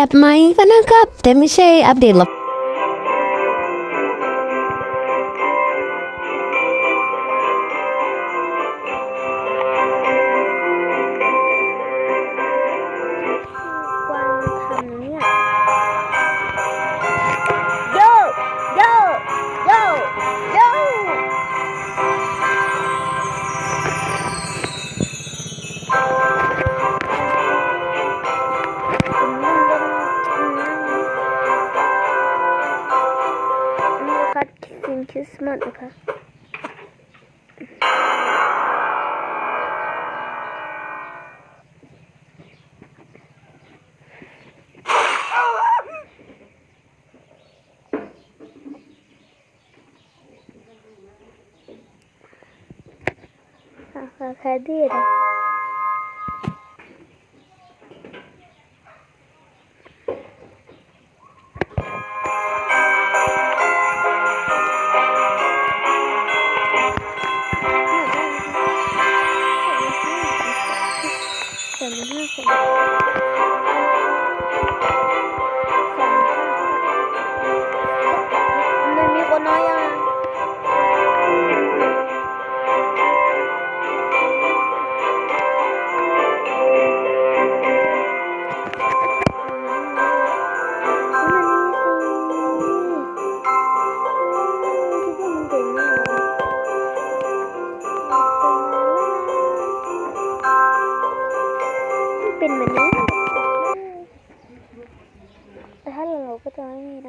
แบบไหมก็นะครับ แต่ไม่ใช่อัปเดตหรอก Flirten kann. Cadeira. ఒకటి ఆయన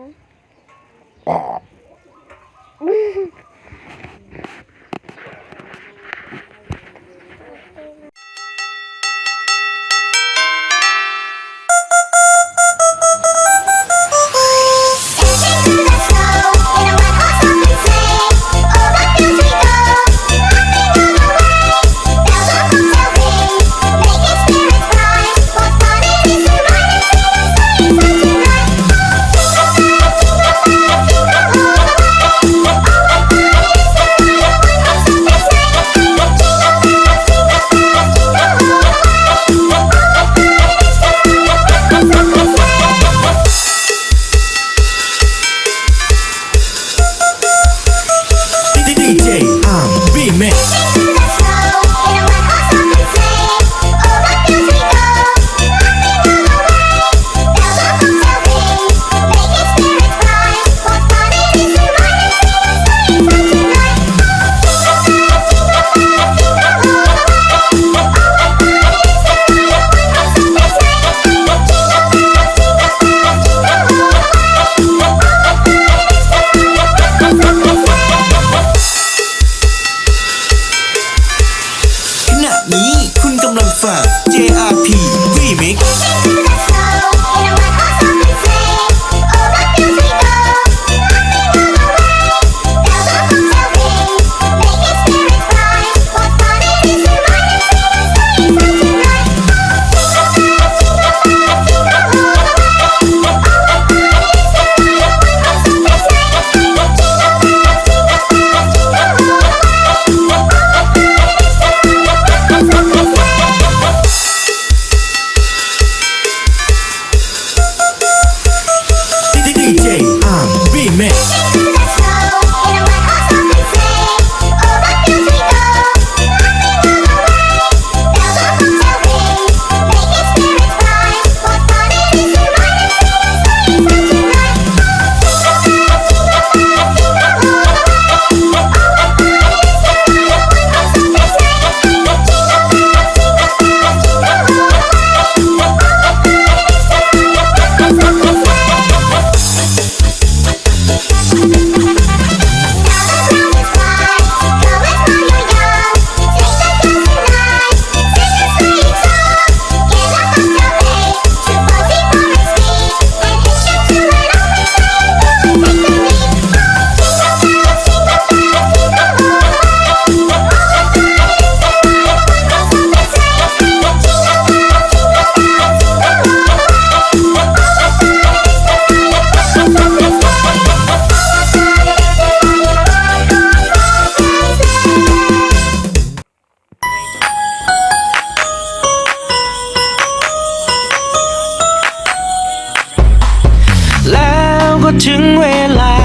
เวลา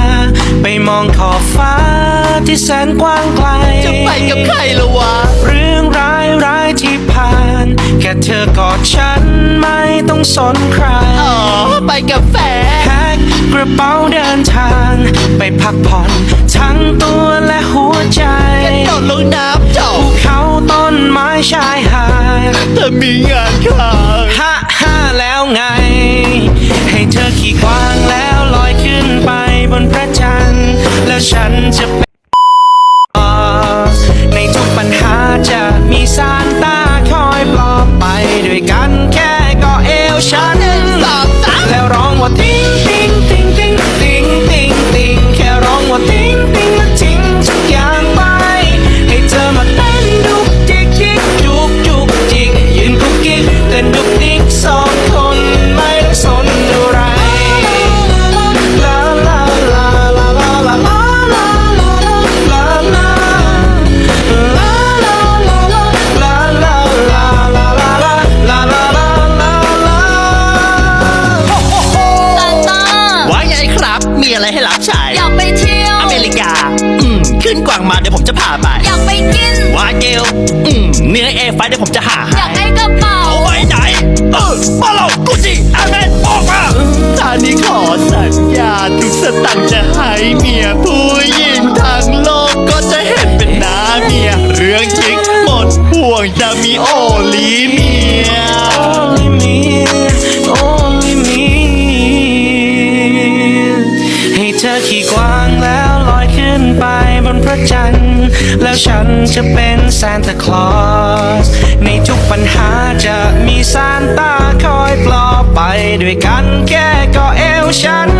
ไปมองขอบฟ้าที่แสนกว้างไกล จะไปกับใครละวะ เรื่องร้ายร้ายที่ผ่าน แค่เธอกอดฉันไม่ต้องสนใคร อ๋อ ไปกับแฟนแพ็คกระเป๋าเดินทาง ไปพักผ่อนทั้งตัวและหัวใจกระโดดลงน้ำจบภูเขาต้นไม้ชายหาดเธอมีงานค่ะฮ่าฮ่าแล้วไง ให้เธอขี่ควางแล้ว ขึ้นไปบนพระจันทร์แล้วฉันจะเป มาเดี๋ยวผมจะพาไป อยากไปกิน วาเกลอืมเนื้อเอไฟเดี๋ยวผมจะหาอให้ยากได้กระเป๋า เอาไว้ไหน เออมาเรากูจิอาเมนออกมาตอนนี้ขอสัญญาทุกสตังค์จะให้เมียผู้ แล้วฉันจะเป็นซานตาคลอส ในทุกปัญหาจะมีซานต้าคอยปลอบไปด้วยกันแค่ก็เอวฉัน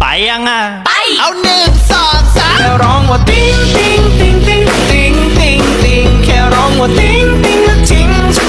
ไปยังอะ ไป เอาหนึ่งสองสามแค่ร้องว่าติ๊งติ๊งติ๊งติ๊งติ๊งติ๊งติ๊งแค่ร้องว่าติ๊งติ๊งแล้วทิ้งทุก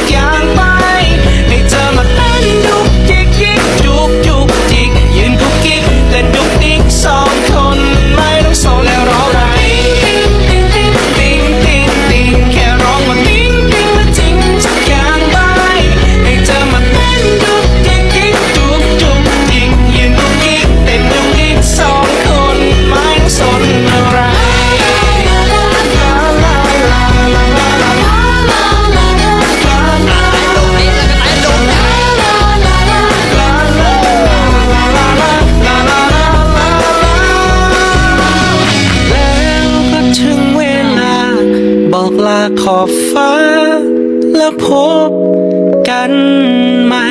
อกลาขอบฟ้า แล้วพบกันใหม่